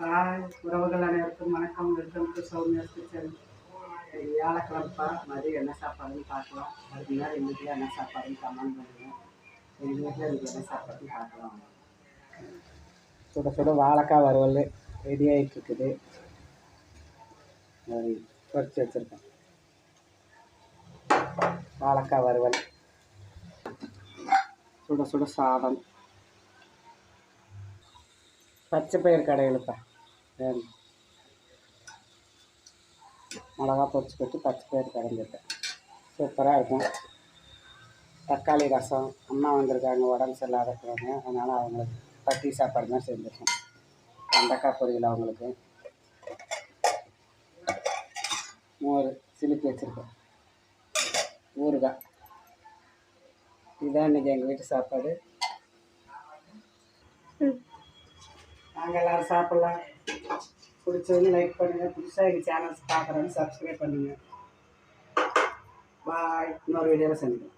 Hi உறவுகள் அனைவருக்கும் வணக்கம். Welcome to Soumya kitchen. வியாழக்கிழமைப்பா மதியம் என்ன சாப்பாடுன்னு பார்க்கலாம். அதுக்கு முன்னாடி எங்கள் வீட்டில் என்ன சாப்பாடுன்னு கமெண்ட் பண்ணுங்கள் எங்கள் வீட்டில் எனக்கு என்ன சாப்பாடுன்னு பார்க்கலாம். சுட சுட வாழைக்காய் வறுவல் ரெடி ஆகிட்டு இருக்குது அது வச்சுருக்கேன். வாழைக்காய் வறுவல். சுட சுட சாதம். பச்சை பயிர் கடைகளுப்பா மிளகா பொரிச்சு போட்டு பச்சை பயிர் கடைஞ்சிட்டேன் சூப்பராக இருக்கும். தக்காளி ரசம் அம்மா வந்திருக்காங்க உடம்பு சரியில்லாத இருக்கிறவங்க அதனால் அவங்களுக்கு பட்டி சாப்பாடு தான் செஞ்சுருக்கேன். வெண்டைக்காய் பொரியல் அவங்களுக்கு. மோர் சிலிப்பி வச்சுருக்கேன். ஊறுகாய். இதுதான் இன்றைக்கி எங்கள் வீட்டு சாப்பாடு. நாங்கள் எல்லோரும் சாப்பிட்லாம். பிடிச்சவங்க லைக் பண்ணுங்கள் புதுசாக எங்கள் சேனல்ஸ் பார்க்குறவங்க சப்ஸ்கிரைப் பண்ணுங்கள் பாய் இன்னொரு வீடியோவில் சந்திக்கிறேன்